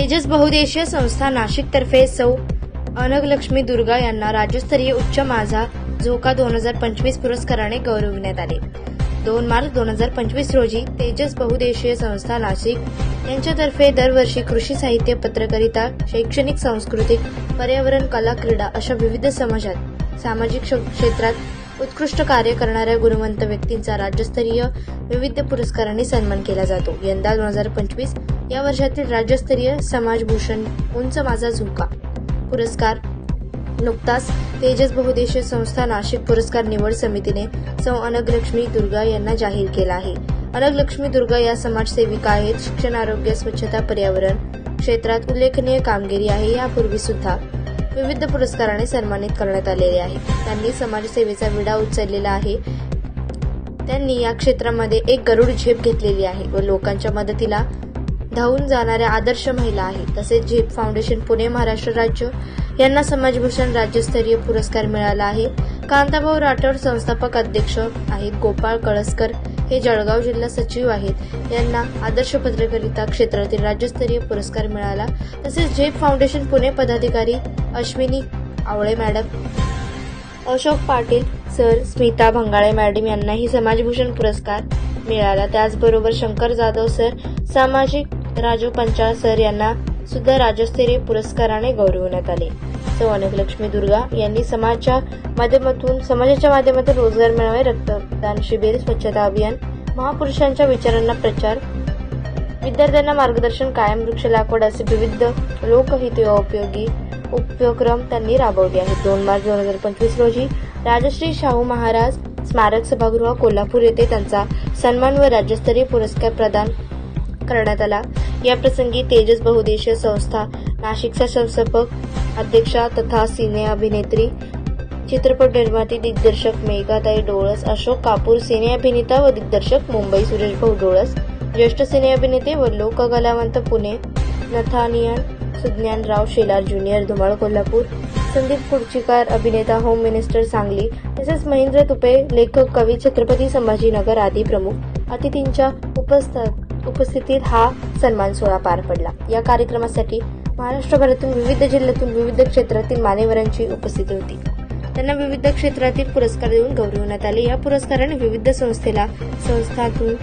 तेजस बहुदेशीय संस्था नाशिकतर्फे सौ अनगलक्ष्मी दुर्गा यांना राज्यस्तरीय उच्च माझा झोका दोन हजार पंचवीस पुरस्काराने गौरविण्यात आले. दोन मार्च दोन हजार पंचवीस रोजी तेजस बहुदेशीय संस्था नाशिक यांच्यातर्फे दरवर्षी कृषी साहित्य पत्रकारिता शैक्षणिक सांस्कृतिक पर्यावरण कला क्रीडा अशा विविध समाजात सामाजिक क्ष- क्षेत्रात उत्कृष्ट कार्य करणाऱ्या गुणवंत व्यक्तींचा राज्यस्तरीय विविध पुरस्कारांनी सन्मान केला जातो. यंदा दोन हजार पंचवीस या वर्षातील राज्यस्तरीय समाजभूषण उंच माझा झुका पुरस्कार. नुकताच तेजस बहुदेशीय संस्था नाशिक पुरस्कार निवड समितीने सौ अनगलक्ष्मी दुर्गा यांना जाहीर केला आहे. अनगलक्ष्मी दुर्गा या समाजसेविका आहेत. शिक्षण आरोग्य स्वच्छता पर्यावरण क्षेत्रात उल्लेखनीय कामगिरी आहे. यापूर्वी सुद्धा विविध पुरस्काराने सन्मानित करण्यात आलेले आहे. त्यांनी समाजसेवेचा विडा उचललेला आहे. त्यांनी या क्षेत्रामध्ये एक गरुड झेप घेतलेली आहे व लोकांच्या मदतीला धावून जाणाऱ्या आदर्श महिला आहेत. तसेच झेप फाउंडेशन पुणे महाराष्ट्र राज्य यांना समाजभूषण राज्यस्तरीय पुरस्कार मिळाला आहे. कांताभाऊ राठोड संस्थापक अध्यक्ष आहेत. गोपाळ कळसकर हे जळगाव जिल्हा सचिव आहेत. यांना आदर्श पत्रकारिता क्षेत्रातील राज्यस्तरीय पुरस्कार मिळाला. तसेच झेप फाउंडेशन पुणे पदाधिकारी Ashwini Awale madam Ashok Patil sir Smita Bhangale madam यांनाही समाजभूषण पुरस्कार मिळाला. त्याचबरोबर शंकर जाधव सर सामाजिक राजू पंचाळ सर यांना सुद्धा राज्यस्तरीय पुरस्काराने गौरवण्यात आले. सौ अनगलक्ष्मी दुर्गा यांनी समाजाच्या माध्यमातून समाजाच्या माध्यमातून रोजगार मिळावे रक्तदान शिबिर स्वच्छता अभियान महापुरुषांच्या विचारांना प्रचार विद्यार्थ्यांना मार्गदर्शन कायम वृक्ष लागवड असे विविध लोकहितोपयोगी उपक्रम त्यांनी राबवले आहेत. दोन मार्च दोन हजार पंचवीस रोजी राजश्री शाहू महाराज स्मारक सभागृह कोल्हापूर येथे त्यांचा सन्मान व राज्यस्तरीय पुरस्कार प्रदान करण्यात आला. या प्रसंगी तेजस बहुदेशीय संस्था नाशिकच्या संस्थापक अध्यक्षा तथा सिने अभिनेत्री चित्रपट निर्माती दिग्दर्शक मेघाताई डोळस अशोक कापूर सिने अभिनेता व दिग्दर्शक मुंबई सुरेश भाऊ डोळस ज्येष्ठ सिने अभिनेते व लोककलावंत पुणे नथानियन सुज्ञानराव शेलार ज्युनियर धुमाळ कोल्हापूर संदीप कुडचीकार अभिनेता होम मिनिस्टर सांगली तसेच महेंद्र तुपे लेखक कवी छत्रपती संभाजीनगर आदी प्रमुख अतिथींच्या उपस्थित उपस्थितीत हा सन्मान सोहळा पार पडला. या कार्यक्रमासाठी महाराष्ट्रभरातून विविध जिल्ह्यातून विविध क्षेत्रातील मान्यवरांची उपस्थिती होती. त्यांना विविध क्षेत्रातील पुरस्कार देऊन गौरवण्यात आले. या पुरस्काराने विविध संस्थेला संस्थातून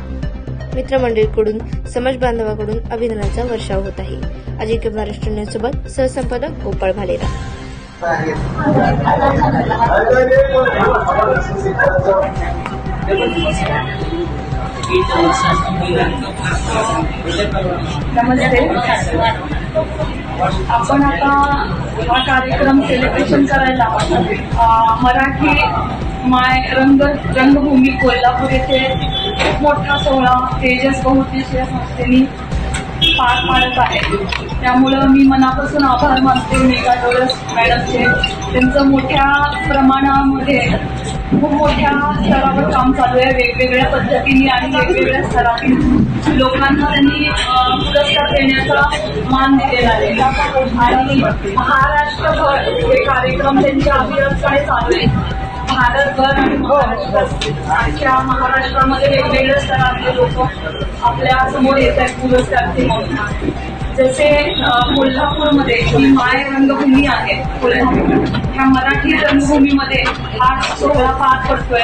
मित्रमंडळीकडून समाज बांधवाकडून अभिनंदनाचा वर्षाव होत आहे. अजिंक्य महाराष्ट्र न्यूज सोबत सहसंपादक गोपाळ भालेरा. नमस्ते. आपण आता हा कार्यक्रम सेलिब्रेशन करायला मराठी माय रंग रंगभूमी कोल्हापूर येथे खूप मोठा सोहळा तेजस बहुउद्देशीय संस्थेने पार पाडत आहे. त्यामुळं मी मनापासून आभार मानते मेघा डोळस मॅडमचे. त्यांचं मोठ्या प्रमाणामध्ये खूप मोठ्या स्तरावर काम चालू आहे. वेगवेगळ्या पद्धतीने आणि वेगवेगळ्या स्तरातील लोकांना त्यांनी पुरस्कार देण्याचा मान दिलेला आहे. आणि महाराष्ट्रभर हे कार्यक्रम त्यांच्या अविरतपणे चालू आहे. भारतभर आणि महाराष्ट्र. आजच्या महाराष्ट्रामध्ये वेगवेगळ्या स्तरातले लोक आपल्यासमोर येत आहेत. पुरस्कार म्हणून जसे कोल्हापूरमध्ये ही माय रंगभूमी आहे ह्या मराठी रंगभूमीमध्ये हा सोहळा पार पडतोय.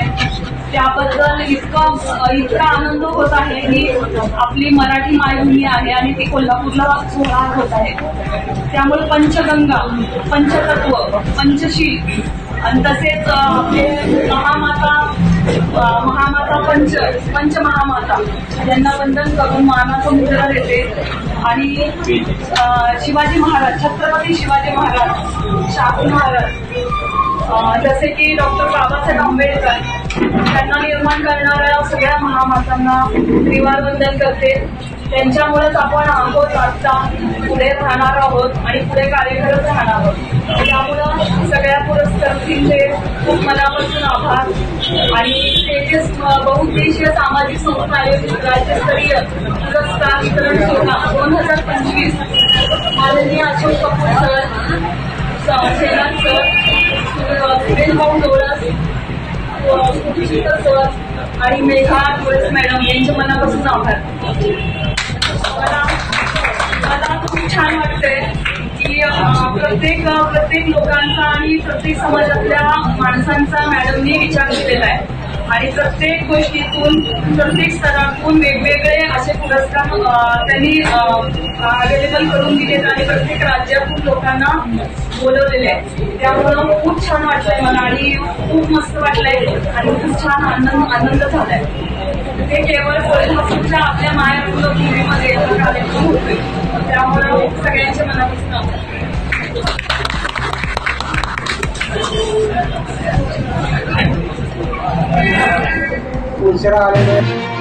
त्याबद्दल इतका इतका आनंद होत आहे की आपली मराठी मायभूमी आहे आणि ती कोल्हापूरला सोहळा होत आहे. त्यामुळे पंचगंगा पंचतत्व पंचशील आणि तसेच आपले महामाता महामाता पंच पंच महामाता यांना वंदन करून मानाचं मुद्रा देते. आणि शिवाजी महाराज छत्रपती शिवाजी महाराज शाहू महाराज जसे की डॉक्टर बाबासाहेब आंबेडकर त्यांना निर्माण करणाऱ्या सगळ्या महामातांना त्रिवार वंदन करते. त्यांच्यामुळेच आपण आहोत आता पुढे राहणार आहोत आणि पुढे कार्य करत राहणार आहोत. त्यामुळं सगळ्या पुरस्कार खूप मनापासून आभार. आणि तेजस बहुउद्देशीय सामाजिक संस्था आयोजित राज्यस्तरीय पुरस्कार वितरण सोहळा दोन हजार पंचवीस माननीय Ashok Kapoor sir Shelar sir Suresh Bhau Dolas sir आणि मेघा डोळस मॅडम यांच्या मनापासून आभार. मला मला खूप छान वाटतंय. की प्रत्येक प्रत्येक लोकांचा आणि प्रत्येक समाजातल्या माणसांचा मॅडमनी विचार केलेला आहे. आणि प्रत्येक गोष्टीतून प्रत्येक स्तरातून वेगवेगळे असे पुरस्कार त्यांनी अवेलेबल करून दिलेत आणि प्रत्येक राज्यातून लोकांना बोलवलेले आहेत. त्यामुळं खूप छान वाटलंय मला आणि खूप मस्त वाटलंय. आणि खूप छान आनंद आनंद झालाय. ते केवळ कोल्हापूरच्या आपल्या मायापूर भूमीमध्ये कार्यक्रम होतोय त्यामुळं सगळ्यांच्या मनापासून आभार. उशिरा आलेले